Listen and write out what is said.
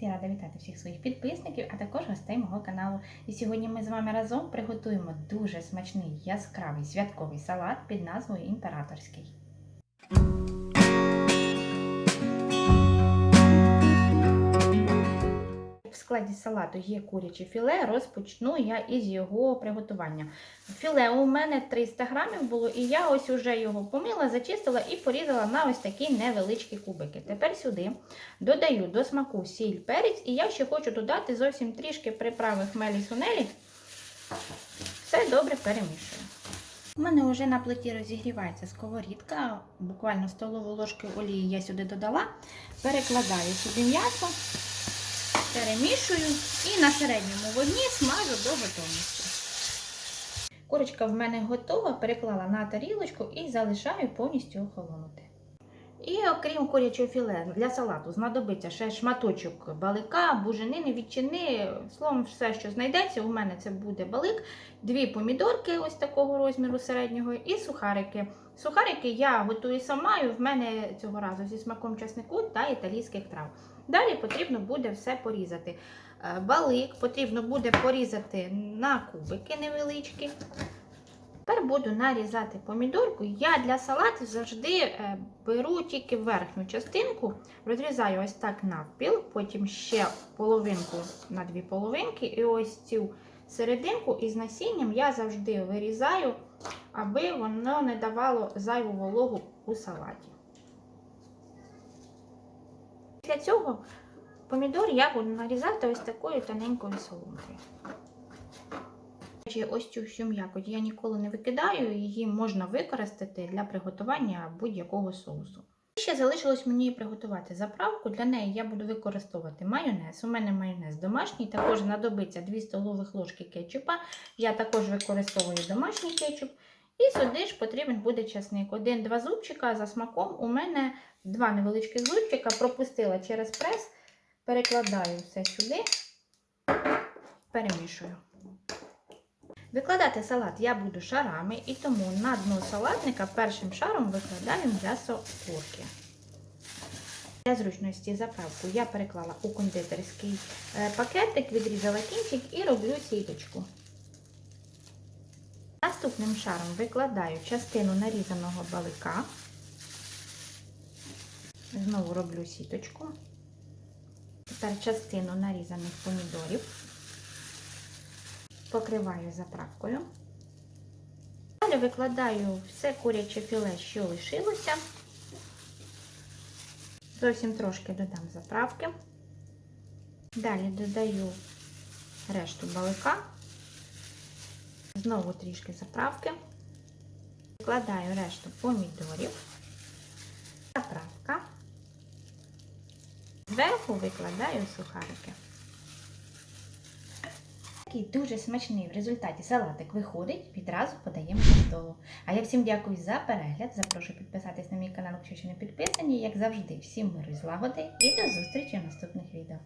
Я рада вітати всіх своїх підписників, а також гостей мого каналу. І сьогодні ми з вами разом приготуємо дуже смачний яскравий святковий салат під назвою Імператорський. Складі салату є куряче філе, розпочну я із його приготування. Філе у мене 300 грамів було, і я ось уже його помила, зачистила і порізала на ось такі невеличкі кубики. Тепер сюди додаю до смаку сіль, перець, і я ще хочу додати зовсім трішки приправи хмелі сунелі. Все добре перемішую. У мене вже на плиті розігрівається сковорідка, буквально столову ложку олії я сюди додала, перекладаю сюди м'ясо перемішую і на середньому вогні смажу до готовності. Курочка в мене готова, переклала на тарілочку і залишаю повністю охолонути. І окрім курячого філе для салату знадобиться ще шматочок балика, буженини, відчини, словом, все, що знайдеться. У мене це буде балик, дві помідорки ось такого розміру середнього і сухарики. Сухарики я готую сама, і в мене цього разу зі смаком часнику та італійських трав. Далі потрібно буде все порізати. Е, Балик потрібно буде порізати на кубики невеличкі. Тепер буду нарізати помідорку. Я для салату завжди е, беру тільки верхню частинку, розрізаю ось так навпіл, потім ще половинку на дві половинки, і ось цю серединку із насінням я завжди вирізаю, аби воно не давало зайву вологу у салаті. Після цього помідор я буду нарізати ось такою тоненькою соломкою. Ось цю всю м'якоть я ніколи не викидаю, її можна використати для приготування будь-якого соусу. Ще залишилось мені приготувати заправку. Для неї я буду використовувати майонез. У мене майонез домашній, також знадобиться 2 столових ложки кетчупа. Я також використовую домашній кетчуп. І сюди ж потрібен буде часник. Один-два зубчика за смаком. У мене два невеличких зубчика, пропустила через прес, перекладаю все сюди, перемішую. Викладати салат я буду шарами, і тому на дно салатника першим шаром викладаю м'ясо курки. Для зручності заправку я переклала у кондитерський пакетик, відрізала кінчик і роблю сіточку. Наступним шаром викладаю частину нарізаного балика. Знову роблю сіточку. Тепер частину нарізаних помідорів. Покриваю заправкою. Далі викладаю все куряче філе, що лишилося. Зовсім трошки додам заправки. Далі додаю решту балика. Знову трішки заправки. Викладаю решту помідорів. Заправка. Зверху викладаю сухарики. Такий дуже смачний в результаті салатик виходить, відразу подаємо до столу. А я всім дякую за перегляд. Запрошую підписатись на мій канал, якщо ще не підписані. Як завжди, всім миру і злагоди і до зустрічі в наступних відео.